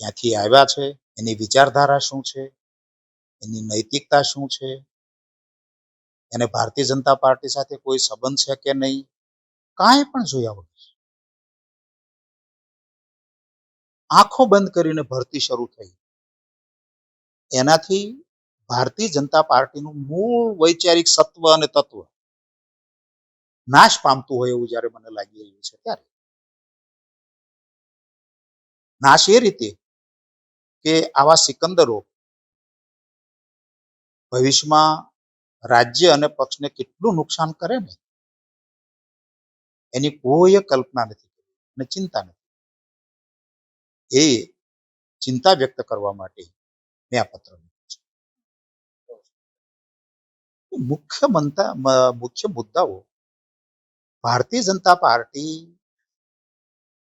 ક્યાંથી આવ્યા છે, એની વિચારધારા શું છે, એની નૈતિકતા શું છે, એને ભારતીય જનતા પાર્ટી સાથે કોઈ સંબંધ છે કે નહીં, કાંઈ પણ જોયા વગર. આંખો બંધ કરીને ભરતી શરૂ થઈ. એનાથી ભારતીય જનતા પાર્ટીનું મૂળ વૈચારિક સત્વ અને તત્વ નાશ પામતું હોય એવું જ્યારે મને લાગી રહ્યું છે ત્યારે. નાશ એ રીતે કે આવા સિકંદરો ભવિષ્યમાં રાજ્ય અને પક્ષને કેટલું નુકસાન કરે ને? એની કોઈ કલ્પના નથી અને ચિંતા નથી. એ ચિંતા વ્યક્ત કરવા માટે મેં આ પત્ર મુખ્ય મંતા મુખ્ય મુદ્દાઓ ભારતીય જનતા પાર્ટી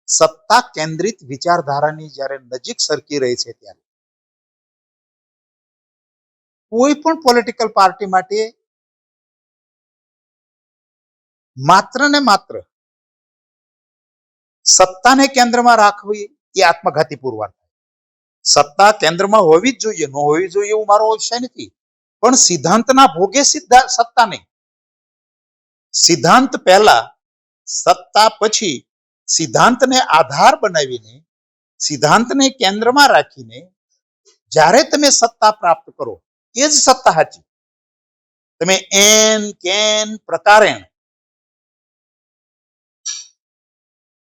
સત્તા કેન્દ્રિત વિચારધારાની જ્યારે નજીક સરકી રહી છે ત્યારે. કોઈ પણ પોલિટિકલ પાર્ટી માટે માત્ર ને માત્ર સત્તાને કેન્દ્રમાં રાખવી એ આત્મઘાતી પુરવાર સત્તા કેન્દ્રમાં હોવી જ જોઈએ, ન હોવી જોઈએ એવું મારો વિષય નથી. પણ સિદ્ધાંતના ભોગે સિદ્ધા, સત્તા નહીં. સિદ્ધાંત પહેલા સત્તા પછી સિદ્ધાંતને આધાર બનાવીને, સિદ્ધાંતને કેન્દ્રમાં રાખીને, જ્યારે તમે સત્તા પ્રાપ્ત કરો, એ જ સત્તા સાચી. તમે એન, કેન પ્રકારેણ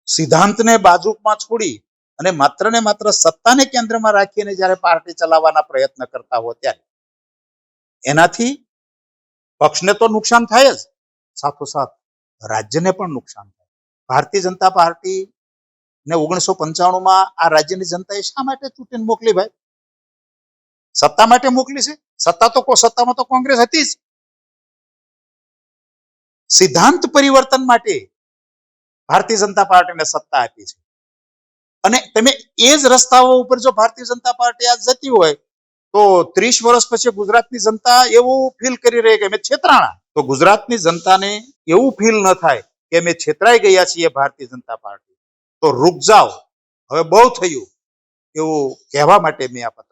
સિદ્ધાંતને બાજુમાં છોડી અને માત્ર ને માત્ર સત્તાને કેન્દ્રમાં રાખીને જ્યારે પાર્ટી ચલાવવાના પ્રયત્ન કરતા હો ત્યારે, એનાથી પક્ષને તો નુકસાન થાય જ. સાથોસાથ રાજ્યને પણ નુકસાન થાય. ભારતીય જનતા પાર્ટી ને ઓગણીસો પંચાણુંમાં આ રાજ્યની જનતાએ શા માટે ચૂંટીને મોકલી ભાઈ? સત્તા માટે મોકલી છે? સત્તા તો સત્તામાં તો કોંગ્રેસ હતી જ. સિદ્ધાંત પરિવર્તન માટે ભારતીય જનતા પાર્ટીને સત્તા આપી છે. અને તમે એ જ રસ્તાઓ ઉપર જો ભારતીય જનતા પાર્ટી આજ જતી હોય, તો ત્રીસ વર્ષ પછી ગુજરાતની જનતા એવું ફીલ કરી રહી કે અમે છેતરાણા. તો ગુજરાતની જનતાને એવું ફીલ ન થાય કે અમે છેતરાઈ ગયા છીએ ભારતીય જનતા પાર્ટી. તો રૂક જાઓ. હવે બહુ થયું એવું કહેવા માટે મેં આ પત્ર